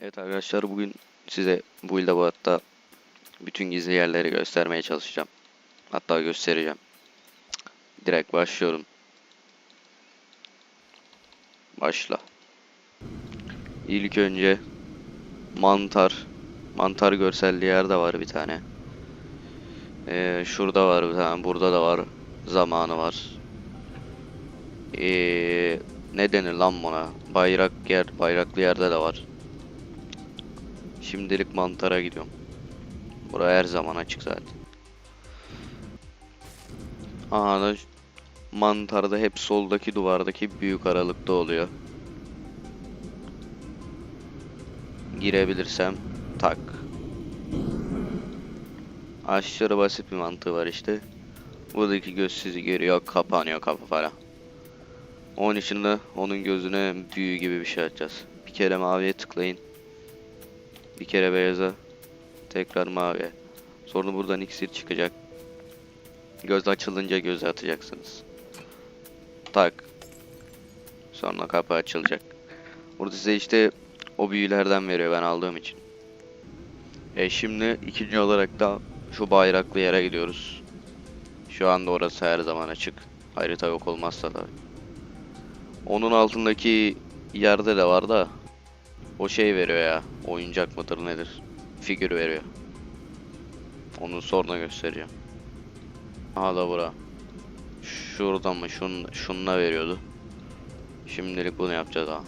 Evet arkadaşlar bugün size bu hatta bütün gizli yerleri göstermeye çalışacağım. Hatta göstereceğim. Direkt başlıyorum. Başla. İlk önce mantar. Mantar görselli yerde var bir tane. Ee, şurada var bir tane. Burada da var. Zamanı var. Ee, ne denir lan buna? Bayrak yer, bayraklı yerde de var. Şimdilik mantara gidiyorum. Bura her zaman açık zaten. Aha da mantarda hep soldaki duvardaki büyük aralıkta oluyor. Girebilirsem tak. Aşırı basit bir mantığı var işte. Buradaki göz sizi görüyor, kapanıyor kapı falan. Onun için de onun gözüne büyü gibi bir şey açacağız. Bir kere maviye tıklayın. Bir kere beyaza. Tekrar maviye. Sonra buradan iksir çıkacak. Göz açılınca göze atacaksınız. Tak. Sonra kapı açılacak. Burada size işte o büyülerden veriyor ben aldığım için. E şimdi ikinci olarak da şu bayraklı yere gidiyoruz. Şu anda orası her zaman açık. Harita yok olmazsa da. Onun altındaki yerde de var da o şey veriyor ya. Oyuncak mıdır nedir? Figür veriyor. Onu sonra göstereceğim. Aha da bura. Şurada mı? Şun, şununla veriyordu. Şimdilik bunu yapacağız ha.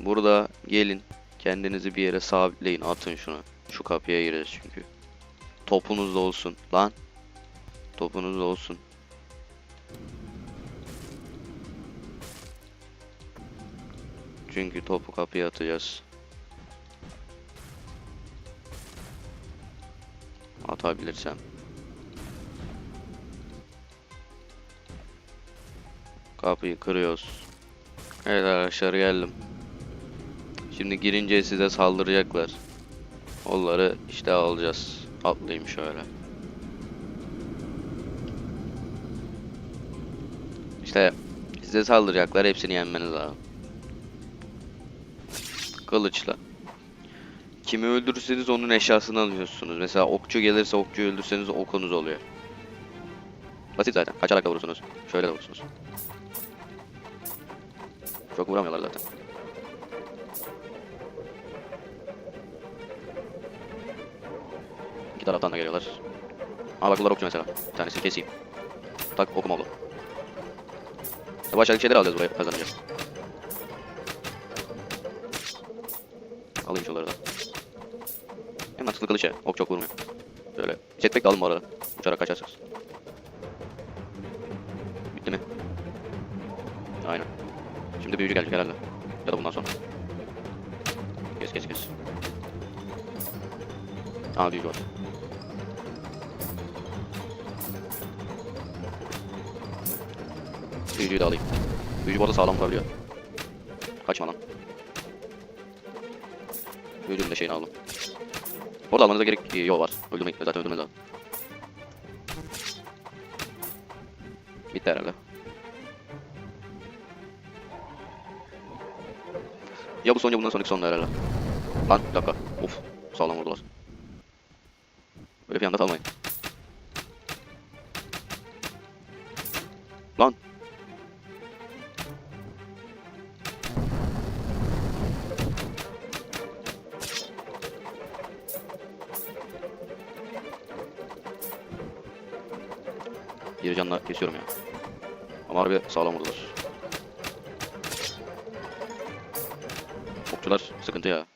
Burada gelin. Kendinizi bir yere sabitleyin. Atın şunu. Şu kapıya gireceğiz çünkü. Topunuz da olsun. Lan. Topunuz da olsun. Çünkü topu kapıya atacağız. Atabilirsem. Kapıyı kırıyoruz. Evet arkadaşlar geldim. Şimdi girince size saldıracaklar. Onları işte alacağız. Atlayayım şöyle. İşte size saldıracaklar. Hepsini yenmeniz lazım. Kılıçla. Kimi öldürürseniz onun eşyasını alıyorsunuz. Mesela okçu gelirse okçuyu öldürseniz okunuz oluyor. Basit zaten. Kaçarak da vurursunuz. Şöyle de vurursunuz. Çok vuramıyorlar zaten. İki taraftan da geliyorlar. Aa bak bunlar okçu mesela. Bir tanesini keseyim. Tak okum oldu. Bu aşağıdaki şeyleri alacağız buraya kazanacağız. Alayım şunları da. En mantıklı kılıç ya. Ok çok vurmuyor. Şöyle. Jetpack de alın bu arada. Uçarak kaçarsınız. Bitti mi? Aynen. Şimdi büyücü gelecek herhalde. Ya da bundan sonra. Kes kes kes. Aa büyücü var. Büyücüyü de alayım. Büyücü bu arada sağlam vurabiliyor. Kaçma lan. Büyücünün de şeyini aldım. Orada almanıza gerek e, yok var. Öldürmek zaten öldürmez lazım. Bitti herhalde. Ya bu son ya bundan sonraki son herhalde. Lan bir dakika. Of sağlam vurdular. Böyle bir anda salmayın. Bir canla kesiyorum ya. Ama harbi sağlam vurdular. Okçular sıkıntı ya.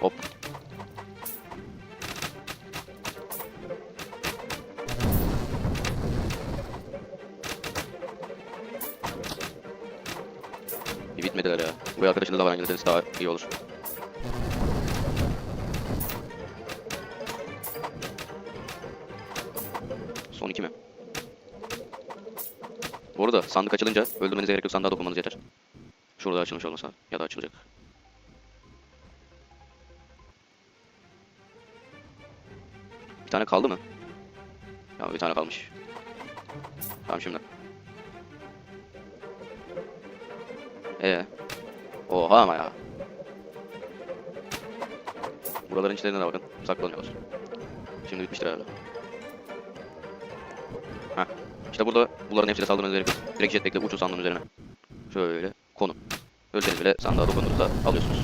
Hop. Bir bitmediler ya. Bu arkadaşınız da var gelirseniz daha iyi olur. Son iki mi? Bu arada sandık açılınca öldürmenize gerek yok sandığa dokunmanız yeter. Şurada açılmış olmasa ya da açılacak. Bir tane kaldı mı? Ya bir tane kalmış. Tamam şimdi. Ee. Oha ama ya. Buraların içlerine de bakın. Saklanıyorlar. Şimdi bitmiştir herhalde. İşte burada bunların hepsiyle saldırmanız gerekiyor. Direkt jetpack'le uçun sandığın üzerine. Şöyle konun. Ölseniz bile sandığa dokunduğunuzda alıyorsunuz.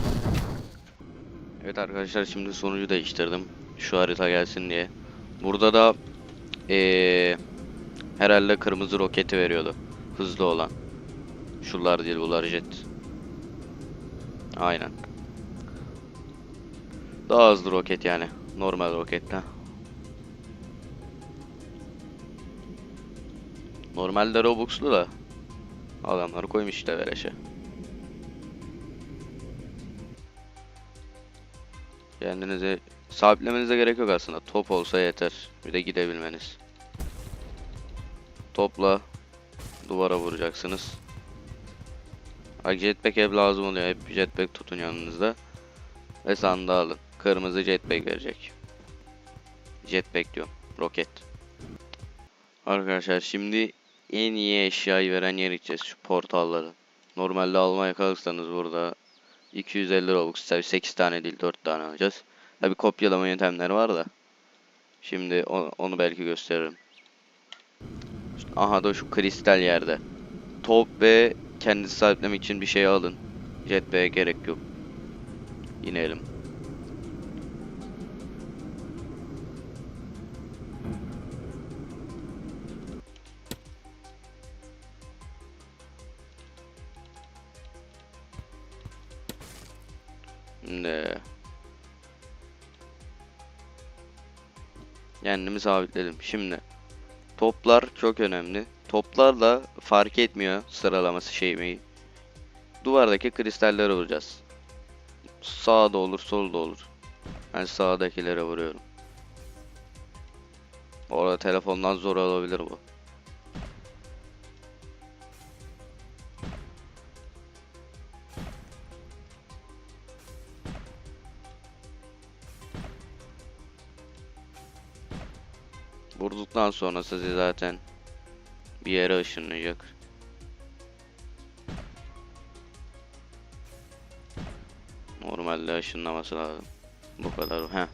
Evet arkadaşlar şimdi sonucu değiştirdim. Şu harita gelsin diye. Burada da ee, herhalde kırmızı roketi veriyordu. Hızlı olan. Şunlar değil bunlar jet. Aynen. Daha hızlı roket yani. Normal roketle. Normalde Robux'lu da adamlar koymuş işte vereşe. Kendinize sabitlemenize gerek yok aslında. Top olsa yeter. Bir de gidebilmeniz. Topla duvara vuracaksınız. Jetpack hep lazım oluyor. Hep jetpack tutun yanınızda. Ve sandığı. Kırmızı jetpack verecek. Jetpack diyorum. Roket. Arkadaşlar şimdi en iyi eşyayı veren yer gideceğiz. Şu portalları. Normalde almaya kalırsanız burada 250 Robux. Tabi 8 tane değil 4 tane alacağız. Tabi kopyalama yöntemleri var da. Şimdi o- onu belki gösteririm. Aha da şu kristal yerde. Top ve kendisi sahiplemek için bir şey alın. Jetpack'e gerek yok. İnelim. Kendimi sabitledim. Şimdi toplar çok önemli. Toplarla fark etmiyor sıralaması şey mi? Duvardaki kristalleri vuracağız. Sağda olur, solda olur. Ben sağdakilere vuruyorum. Orada telefondan zor olabilir bu. Vurduktan sonra sizi zaten bir yere ışınlayacak. Normalde ışınlaması lazım. Bu kadar. He.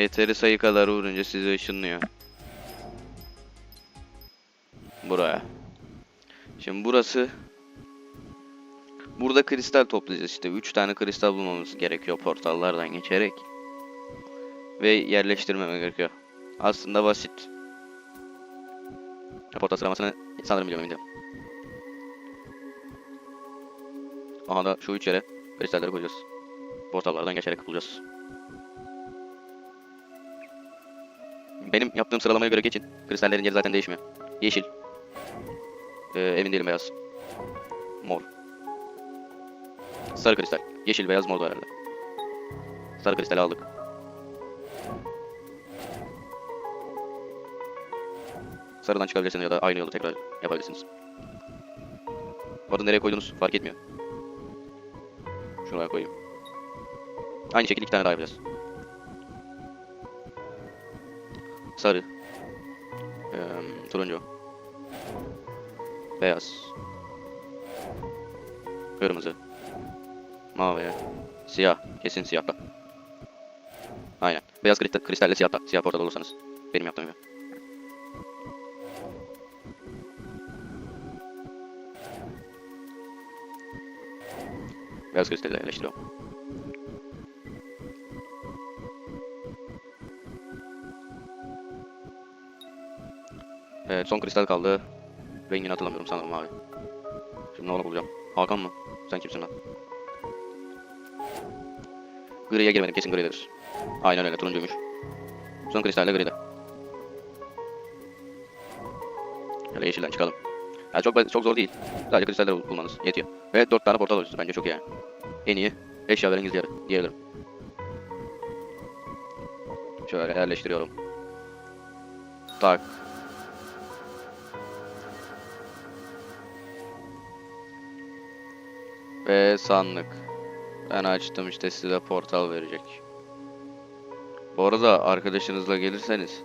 Yeteri sayı kadar vurunca sizi ışınlıyor. Buraya. Şimdi burası Burada kristal toplayacağız işte. 3 tane kristal bulmamız gerekiyor portallardan geçerek. Ve yerleştirmeme gerekiyor. Aslında basit. Portal sıralamasını sanırım biliyorum eminim. Aha da şu üç yere kristalleri koyacağız. Portallardan geçerek bulacağız. Benim yaptığım sıralamaya göre geçin. Kristallerin yeri zaten değişmiyor. Yeşil. Ee, emin değilim beyaz. Mor. Sarı kristal. Yeşil, beyaz, mor herhalde. Sarı kristali aldık. Sarıdan çıkabilirsiniz ya da aynı yolu tekrar yapabilirsiniz. Arada nereye koyduğunuz fark etmiyor. Şuraya koyayım. Aynı şekilde iki tane daha yapacağız. Sarı. Eee, turuncu. Beyaz. Kırmızı. Mavi. Siyah. Kesin siyahla. Aynen. Beyaz kristal, kristalle siyahla. Siyah portal olursanız. Benim yaptığım gibi. Beyaz kristalle yerleştiriyorum. Evet son kristal kaldı. Rengini hatırlamıyorum sanırım abi. Şimdi onu bulacağım. Hakan mı? Sen kimsin lan? Griye girmedim kesin gridir. Aynen öyle turuncuymuş. Son kristalle gride. Şöyle yeşilden çıkalım. Yani çok çok zor değil. Sadece kristaller bul- bulmanız yetiyor. Ve 4 tane portal oluştu bence çok iyi yani. En iyi eşya veren gizli yarı diyebilirim. Şöyle yerleştiriyorum. Tak. Ve sandık. Ben açtım işte size portal verecek. Bu arada arkadaşınızla gelirseniz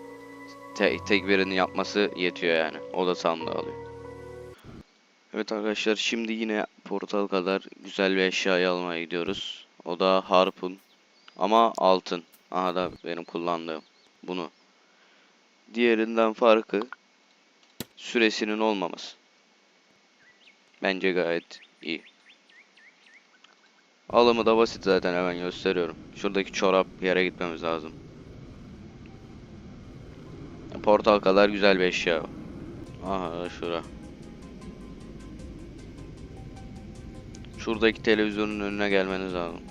te- tek birini yapması yetiyor yani. O da sandığı alıyor. Evet arkadaşlar şimdi yine portal kadar güzel bir eşyayı almaya gidiyoruz. O da harpun. Ama altın. Aha da benim kullandığım. Bunu. Diğerinden farkı süresinin olmaması. Bence gayet iyi. Alımı da basit zaten hemen gösteriyorum. Şuradaki çorap yere gitmemiz lazım. Portal kadar güzel bir eşya. Aha şura. Şuradaki televizyonun önüne gelmeniz lazım.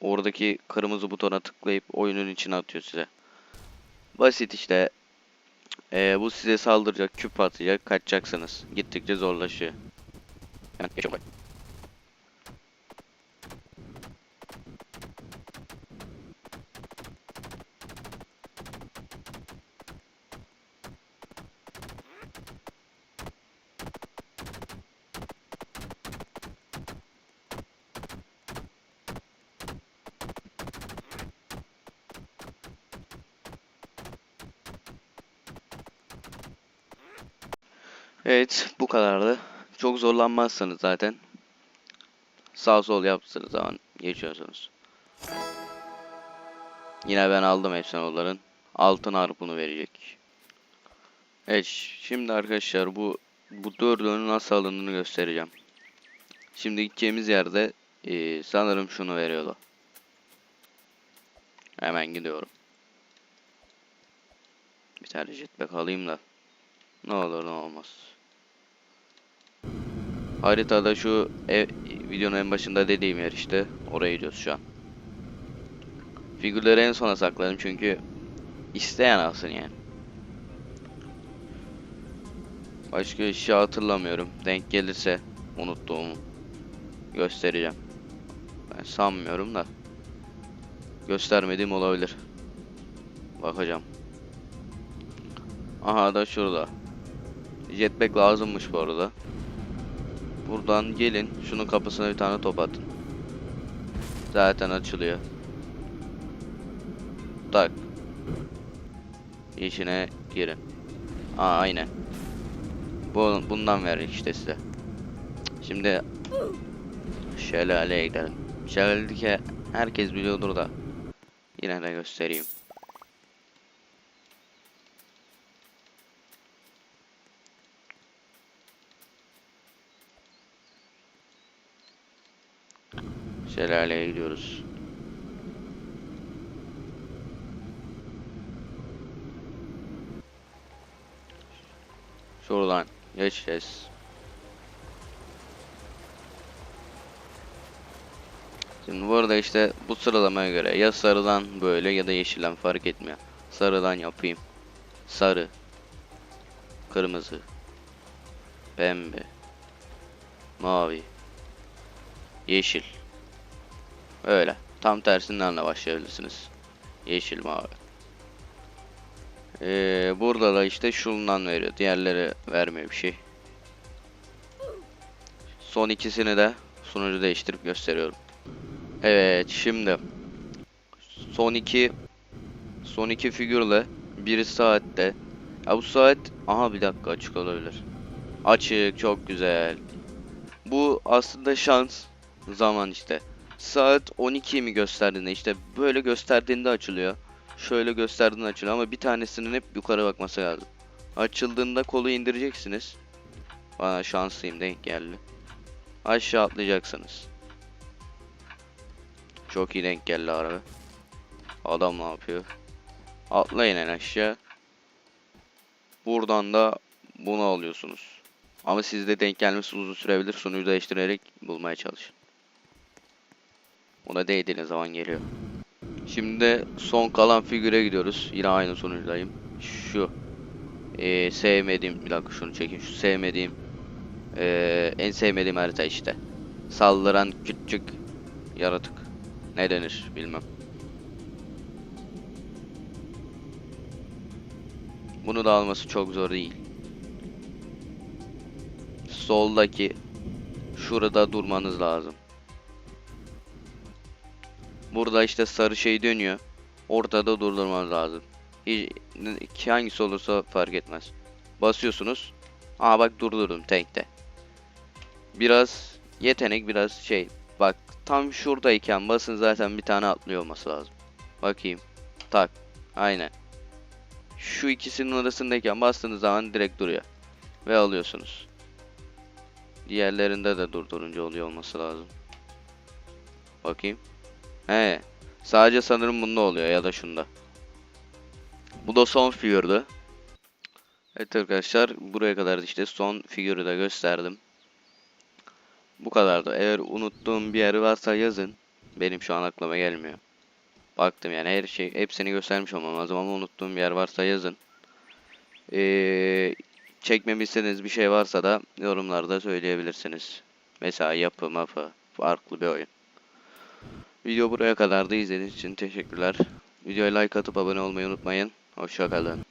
Oradaki kırmızı butona tıklayıp oyunun içine atıyor size. Basit işte. Ee, bu size saldıracak, küp atacak, kaçacaksınız. Gittikçe zorlaşıyor. Yani geçiyorum Evet, bu kadardı. Çok zorlanmazsanız zaten sağ sol yaptığınız zaman geçiyorsunuz. Yine ben aldım hepsini onların. Altın harpunu verecek. Evet, şimdi arkadaşlar bu bu dördünün nasıl alındığını göstereceğim. Şimdi gideceğimiz yerde eee, sanırım şunu veriyordu. Hemen gidiyorum. Bir tane jetpack alayım da. Ne olur ne olmaz. Haritada şu ev, videonun en başında dediğim yer işte. Oraya gidiyoruz şu an. Figürleri en sona sakladım çünkü isteyen alsın yani. Başka bir şey hatırlamıyorum. Denk gelirse unuttuğumu göstereceğim. Ben sanmıyorum da. Göstermediğim olabilir. Bakacağım. Aha da şurada. Jetpack lazımmış bu arada. Buradan gelin. Şunun kapısına bir tane top atın. Zaten açılıyor. Tak. İşine girin. Aa aynen. Bu, bundan ver işte size. Şimdi şelaleye gidelim. Şelaledeki herkes biliyordur da yine de göstereyim. Şelaleye gidiyoruz. Şuradan geçeceğiz. Şimdi burada işte bu sıralamaya göre ya sarıdan böyle ya da yeşilden fark etmiyor. Sarıdan yapayım. Sarı. Kırmızı. Pembe. Mavi. Yeşil. Öyle. Tam tersinden de başlayabilirsiniz. Yeşil mavi. Ee, burada da işte şundan veriyor. Diğerleri vermiyor bir şey. Son ikisini de sunucu değiştirip gösteriyorum. Evet şimdi son iki son iki figürle biri saatte. Ya bu saat aha bir dakika açık olabilir. Açık çok güzel. Bu aslında şans zaman işte. Saat 12 mi gösterdiğinde işte böyle gösterdiğinde açılıyor. Şöyle gösterdiğinde açılıyor ama bir tanesinin hep yukarı bakması lazım. Açıldığında kolu indireceksiniz. Bana şanslıyım denk geldi. Aşağı atlayacaksınız. Çok iyi denk geldi araba. Adam ne yapıyor? Atlayın en aşağı. Buradan da bunu alıyorsunuz. Ama sizde denk gelmesi uzun sürebilir. Sunucu değiştirerek bulmaya çalışın. Ona değdiğiniz zaman geliyor. Şimdi son kalan figüre gidiyoruz. Yine aynı sonucdayım. Şu. Ee, sevmediğim bir dakika şunu çekeyim. Şu sevmediğim ee, en sevmediğim harita işte. Saldıran küçük yaratık. Ne denir bilmem. Bunu da alması çok zor değil. soldaki şurada durmanız lazım. Burada işte sarı şey dönüyor. Ortada durdurmanız lazım. Hiç, hangisi olursa fark etmez. Basıyorsunuz. Aa bak durdurdum tankte. Biraz yetenek biraz şey. Bak tam şuradayken basın zaten bir tane atlıyor olması lazım. Bakayım. Tak. Aynen. Şu ikisinin arasındayken bastığınız zaman direkt duruyor. Ve alıyorsunuz. Diğerlerinde de durdurunca oluyor olması lazım. Bakayım. He. Sadece sanırım bunda oluyor ya da şunda. Bu da son figürdü. Evet arkadaşlar buraya kadar işte son figürü de gösterdim. Bu kadardı. Eğer unuttuğum bir yer varsa yazın. Benim şu an aklıma gelmiyor. Baktım yani her şey hepsini göstermiş olmam lazım ama unuttuğum bir yer varsa yazın. Ee, çekmemi bir şey varsa da yorumlarda söyleyebilirsiniz. Mesela yapı mapı farklı bir oyun. Video buraya kadardı. İzlediğiniz için teşekkürler. Videoya like atıp abone olmayı unutmayın. Hoşçakalın.